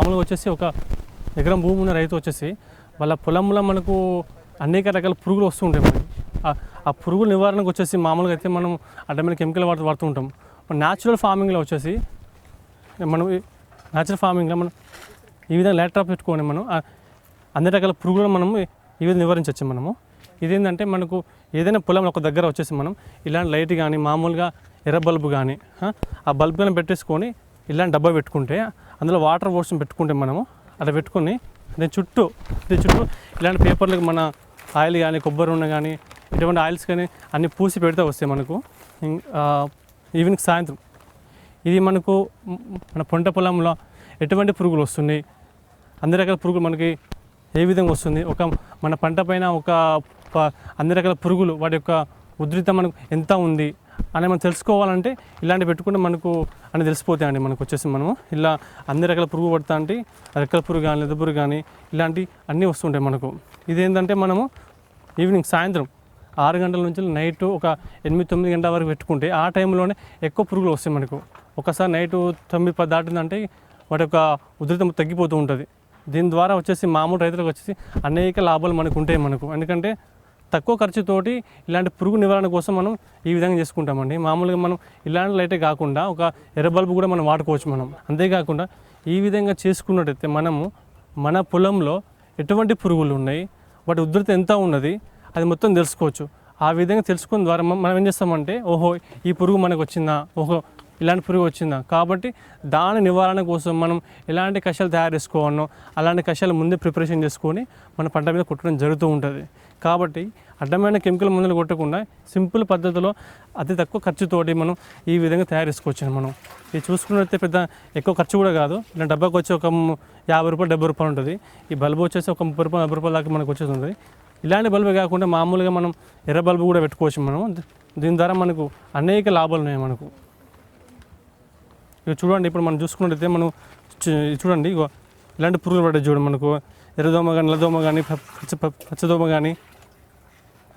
మామూలుగా వచ్చేసి ఒక ఎకరం భూమి ఉన్న రైతు వచ్చేసి వాళ్ళ పొలంలో మనకు అనేక రకాల పురుగులు వస్తూ ఉంటాయి మనకి ఆ- పురుగుల నివారణకు వచ్చేసి మామూలుగా అయితే మనం అడ్డమైన కెమికల్ వాడు వాడుతూ ఉంటాం. న్యాచురల్ ఫార్మింగ్లో వచ్చేసి మనం న్యాచురల్ ఫార్మింగ్లో మనం ఈ విధంగా ల్యాట్రాప్ పెట్టుకొని మనం అన్ని రకాల పురుగులను మనం ఈ విధంగా నివారించవచ్చు మనము. ఇదేంటంటే మనకు ఏదైనా పొలం ఒక దగ్గర వచ్చేసి మనం ఇలాంటి లైట్ కానీ మామూలుగా ఎర్ర బల్బు కానీ ఆ, ఆ బల్బ్ కానీ పెట్టేసుకొని ఇలాంటి డబ్బా పెట్టుకుంటే అందులో వాటర్ పోర్షన్ పెట్టుకుంటే మనము అలా పెట్టుకొని దాని చుట్టూ దీని చుట్టూ ఇలాంటి పేపర్లకు మన ఆయిల్ కానీ కొబ్బరి ఉన్న కానీ ఇటువంటి ఆయిల్స్ కానీ అన్నీ పూసి పెడితే వస్తాయి మనకు. ఈవినింగ్ సాయంత్రం. ఇది మనకు మన పంట పొలంలో ఎటువంటి పురుగులు వస్తున్నాయి? అన్ని రకాల పురుగులు మనకి ఏ విధంగా వస్తుంది? ఒక మన పంట పైన ఒక ప- అన్ని రకాల పురుగులు వాటి యొక్క ఉధృతం మనకు ఎంత ఉంది? అని మనం తెలుసుకోవాలంటే ఇలాంటి పెట్టుకుంటే మనకు అని తెలిసిపోతాయండి మనకు వచ్చేసి మనము. ఇలా అన్ని రకాల పురుగు పడతా అంటే రెక్కల పురుగు కానీ లెద పురుగు కానీ ఇలాంటి అన్నీ వస్తుంటాయి మనకు. ఇదేంటంటే మనము ఈవినింగ్ సాయంత్రం ఆరు గంటల నుంచి నైట్ ఒక ఎనిమిది తొమ్మిది గంటల వరకు పెట్టుకుంటే ఆ టైంలోనే ఎక్కువ పురుగులు వస్తాయి మనకు. ఒకసారి నైట్ తొమ్మిది పది దాటిందంటే వాటి యొక్క ఉధృతం తగ్గిపోతూ ఉంటుంది. దీని ద్వారా వచ్చేసి మామూలు రైతులకు వచ్చేసి అనేక లాభాలు మనకు ఉంటాయి మనకు. ఎందుకంటే తక్కువ ఖర్చుతోటి ఇలాంటి పురుగు నివారణ కోసం మనం ఈ విధంగా చేసుకుంటామండి. మామూలుగా మనం ఇలాంటి లైటే కాకుండా ఒక ఎర్ర బల్బు కూడా మనం వాడుకోవచ్చు మనం. అంతేకాకుండా ఈ విధంగా చేసుకున్నట్టయితే మనము మన పొలంలో ఎటువంటి పురుగులు ఉన్నాయి వాటి ఉధృతి ఎంత ఉన్నది అది మొత్తం తెలుసుకోవచ్చు. ఆ విధంగా తెలుసుకున్న ద్వారా మనం మనం ఏం చేస్తామంటే ఓహో ఈ పురుగు మనకు వచ్చిందా ఓహో ఇలాంటి పురుగు వచ్చిందా? కాబట్టి దాని నివారణ కోసం మనం ఎలాంటి కషాలు తయారు చేసుకోవాలో అలాంటి కషాయాలు ముందే ప్రిపరేషన్ చేసుకొని మన పంట మీద కొట్టడం జరుగుతూ ఉంటుంది. కాబట్టి అడ్డమైన కెమికల్ మందులు కొట్టకుండా సింపుల్ పద్ధతిలో అతి తక్కువ ఖర్చుతోటి మనం ఈ విధంగా తయారు చేసుకోవచ్చు మనం. ఇది చూసుకున్నట్లయితే పెద్ద ఎక్కువ ఖర్చు కూడా కాదు. ఇలా డబ్బాకి వచ్చి ఒక యాభై రూపాయలు డెబ్బై రూపాయలు ఉంటుంది. ఈ బల్బు వచ్చేసి ఒక ముప్పై రూపాయలు నలభై రూపాయల దాకా మనకు వచ్చేస్తుంది ఇలాంటి బల్బే కాకుండా మామూలుగా మనం ఎర్ర బల్బు కూడా పెట్టుకోవచ్చు మనం. దీని ద్వారా మనకు అనేక లాభాలు ఉన్నాయి మనకు. ఇక చూడండి ఇప్పుడు మనం చూసుకున్నట్టయితే మనం చూడండి ఇగో ఇలాంటి పురుగులు పడ్డాయి చూడండి మనకు. ఎర్రదోమ కానీ నల్లదోమ కానీ పచ్చ పచ్చదోమ కానీ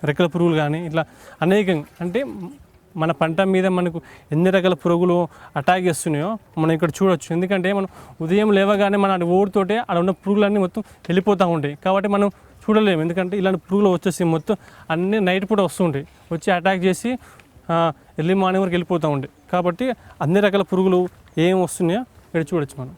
రెక్కల పురుగులు కానీ ఇట్లా అనేకం అంటే మన పంట మీద మనకు ఎన్ని రకాల పురుగులు అటాక్ చేస్తున్నాయో మనం ఇక్కడ చూడొచ్చు. ఎందుకంటే మనం ఉదయం లేవగానే మన అటు ఓడితోటే అక్కడ ఉన్న పురుగులన్నీ మొత్తం వెళ్ళిపోతూ ఉంటాయి. కాబట్టి మనం చూడలేము. ఎందుకంటే ఇలాంటి పురుగులు వచ్చేసి మొత్తం అన్ని నైట్ పూట వస్తుంటాయి వచ్చి అటాక్ చేసి ఎర్లీ మార్నింగ్ వరకు వెళ్ళిపోతూ ఉంటాయి. కాబట్టి అన్ని రకాల పురుగులు ఏం వస్తున్నాయో ఇక్కడ చూడొచ్చు మనం.